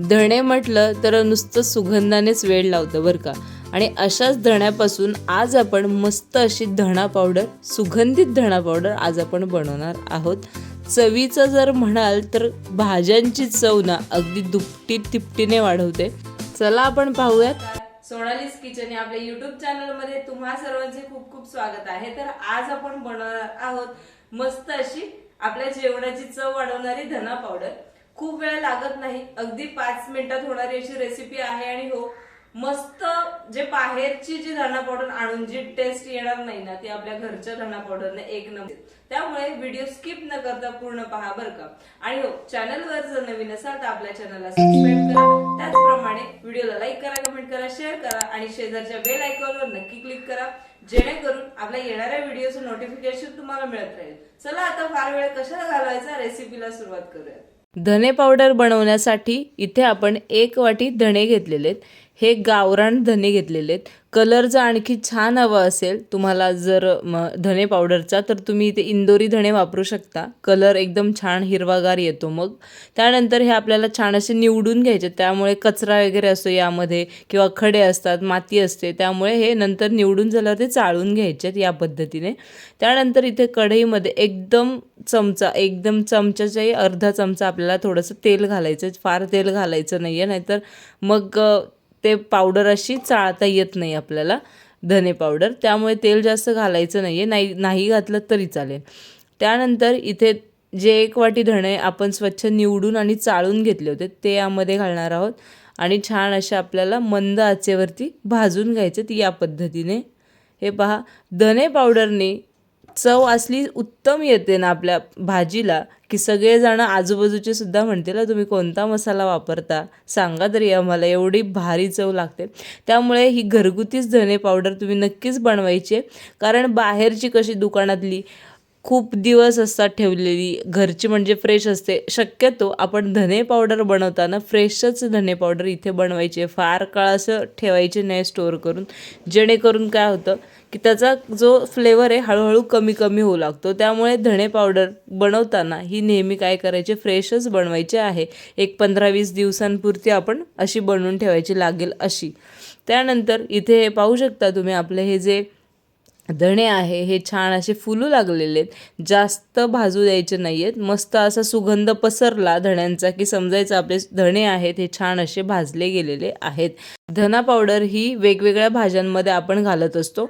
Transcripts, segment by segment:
धणे म्हटलं तर नुसतं सुगंधानेच वेळ लावतं बरं का. आणि अशाच धण्यापासून आज आपण मस्त अशी धणा पावडर सुगंधित धणा पावडर आज आपण बनवणार आहोत. चवीचं जर म्हणाल तर भाज्यांची चव ना अगदी दुपटी तिपटीने वाढवते. चला आपण पाहूयात. सोनालीस किचन या आपल्या युट्यूब चॅनलमध्ये तुम्हा सर्वांचे खूप खूप स्वागत आहे. तर आज आपण बनवणार आहोत मस्त अशी आपल्या जेवणाची चव वाढवणारी धना पावडर. खूप वेळ लागत नाही. अगदी पाच मिनिटात होणारी अशी रेसिपी आहे आणि हो मस्त जे बाहेरची जी धणा पावडर आणून जी टेस्ट येणार नाही ना ती आपल्या घरच्या धणा पावडरने एक नंबर. त्यामुळे व्हिडिओ स्किप न करता पूर्ण पहा बरं का. आणि हो चॅनलवर जर नवीन असाल तर आपल्या चॅनलला सबस्क्राईब करा. त्याचप्रमाणे व्हिडिओला लाईक करा कमेंट करा शेअर करा आणि शेजारच्या बेल आयकॉनवर नक्की क्लिक करा. जेणेकरून आपल्या येणाऱ्या व्हिडिओचं नोटिफिकेशन तुम्हाला मिळत राहील. चला आता फार वेळ कशाला घालवायचा? रेसिपीला सुरुवात करूया धने पावडर बनवण्यासाठी इथे आपण एक वाटी धणे घेतलेले आहेत. हे गावरान धने घेतलेले आहेत. कलर जर आणखी छान हवा असेल तुम्हाला जर म धने पावडरचा तर तुम्ही इथे इंदोरी धणे वापरू शकता. कलर एकदम छान हिरवागार येतो मग. त्यानंतर हे आपल्याला छान असे निवडून घ्यायचे. त्यामुळे कचरा वगैरे असतो यामध्ये किंवा खडे असतात माती असते. त्यामुळे हे नंतर निवडून झाल्यावर ते चाळून घ्यायचे या पद्धतीने. त्यानंतर इथे कढईमध्ये एकदम चमचा एकदम चमच्याचाही अर्धा चमचा आपल्याला थोडंसं तेल घालायचं फार तेल घालायचं नाही आहे नाहीतर मग ते पावडर अशी चाळता येत नाही आपल्याला धने पावडर त्यामुळे तेल जास्त घालायचं नाही आहे नाही नाही घातलं तरी चालेल. त्यानंतर इथे जे एक वाटी धणे आपण स्वच्छ निवडून आणि चाळून घेतले होते ते यामध्ये घालणार आहोत. आणि छान अशा आपल्याला मंद आचेवरती भाजून घ्यायचे या पद्धतीने. हे पहा धने पावडरने चव असली उत्तम येते ना आपल्या भाजीला की सगळेजण आजूबाजूचे सुद्धा म्हणतील तुम्ही कोणता मसाला वापरता? सांगा तरी आम्हाला एवढी भारी चव लागते. त्यामुळे ही घरगुतीच धने पावडर तुम्ही नक्कीच बनवायची आहे. कारण बाहेरची कशी दुकानातली खूप दिवस असतात ठेवलेली घरची म्हणजे फ्रेश असते शक्यतो आपण धने पावडर बनवताना फ्रेशच धने पावडर इथे बनवायची फार काळ असं ठेवायचे नाही स्टोअर करून. जेणेकरून काय होतं की त्याचा जो फ्लेवर आहे हळूहळू कमी कमी होऊ लागतो. त्यामुळे धणे पावडर बनवताना ही नेहमी काय करायचे फ्रेशच बनवायचे आहे. एक पंधरा वीस दिवसांपुरती आपण अशी बनवून ठेवायची लागेल अशी. त्यानंतर इथे हे पाहू शकता तुम्ही आपले हे जे धणे आहे हे छान असे फुलू लागलेले आहेत. जास्त भाजू द्यायचे नाही आहेत मस्त असा सुगंध पसरला धण्यांचा की समजायचं आपले धणे आहेत हे छान असे भाजले गेलेले आहेत. धना पावडर ही वेगवेगळ्या भाज्यांमध्ये आपण घालत असतो.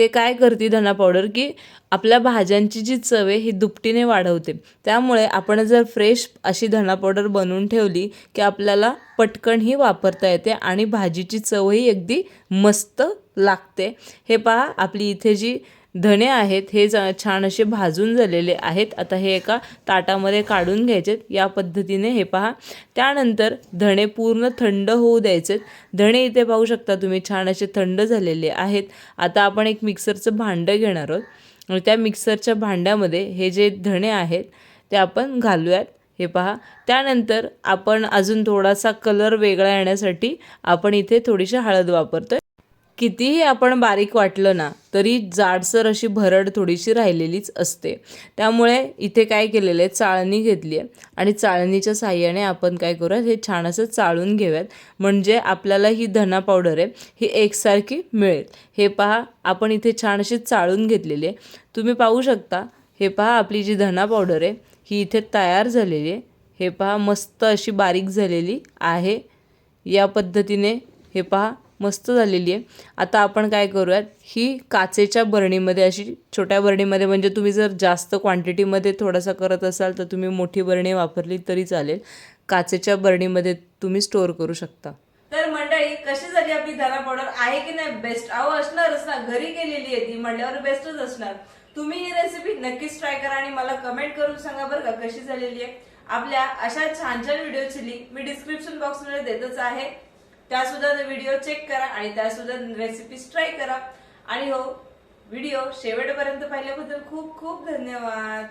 ते काय करते धना पावडर की आपल्या भाज्यांची जी चव आहे ही दुपटीने वाढवते. त्यामुळे आपण जर फ्रेश अशी धना पावडर बनवून ठेवली की आपल्याला पटकन ही वापरता येते आणि भाजीची चवही अगदी मस्त लागते. हे पहा आपली इथे जी धणे आहेत हे ज छान असे भाजून झालेले आहेत. आता हे एका ताटामध्ये काढून घ्यायचेत या पद्धतीने हे पहा. त्यानंतर धणे पूर्ण थंड होऊ द्यायचेत धणे इथे पाहू शकता तुम्ही छान असे थंड झालेले आहेत. आता आपण एक मिक्सरचं भांडं घेणार आहोत. त्या मिक्सरच्या भांड्यामध्ये हे जे धणे आहेत ते आपण घालूयात. हे पहा. त्यानंतर आपण अजून थोडासा कलर वेगळा येण्यासाठी आपण इथे थोडीशी हळद वापरतो कितीही आपण बारीक वाटलं ना तरी जाडसर अशी भरड थोडीशी राहिलेलीच असते. त्यामुळे इथे काय केलेलं आहे चाळणी घेतली आहे. आणि चाळणीच्या साह्याने आपण काय करूयात हे छान असं चाळून घेऊयात. म्हणजे आपल्याला ही धना पावडर आहे ही एकसारखी मिळेल. हे पहा आपण इथे छान अशी चाळून घेतलेली आहे. तुम्ही पाहू शकता हे पहा आपली जी धना पावडर आहे ही इथे तयार झालेली आहे. हे पहा मस्त अशी बारीक झालेली आहे. या पद्धतीने हे पहा मस्त झालेली आहे. आता आपण काय करूयात ही काचेच्या बरणीमध्ये अशी छोट्या बरणीमध्ये म्हणजे तुम्ही जर जास्त क्वांटिटीमध्ये थोडासा करत असाल तर तुम्ही मोठी बरणी वापरली तरी चालेल. काचेच्या बरणीमध्ये तुम्ही स्टोअर करू शकता. तर मंडळी कशी झाली आपली धना पावडर? आहे की नाही? बेस्ट अहो असणारच ना घरी केलेली आहे ती. म्हणल्यावर बेस्टच असणार. तुम्ही ही रेसिपी नक्कीच ट्राय करा आणि मला कमेंट करून सांगा बरं का कशी झालेली आहे. आपल्या अशा छान छान व्हिडिओची लिंक मी डिस्क्रिप्शन बॉक्समध्ये देतच आहे. त्या सुद्धा व्हिडिओ चेक करा आणि त्या सुद्धा रेसिपीज ट्राय करा. आणि हो व्हिडिओ शेवटपर्यंत पाहिल्याबद्दल खूप खूप धन्यवाद.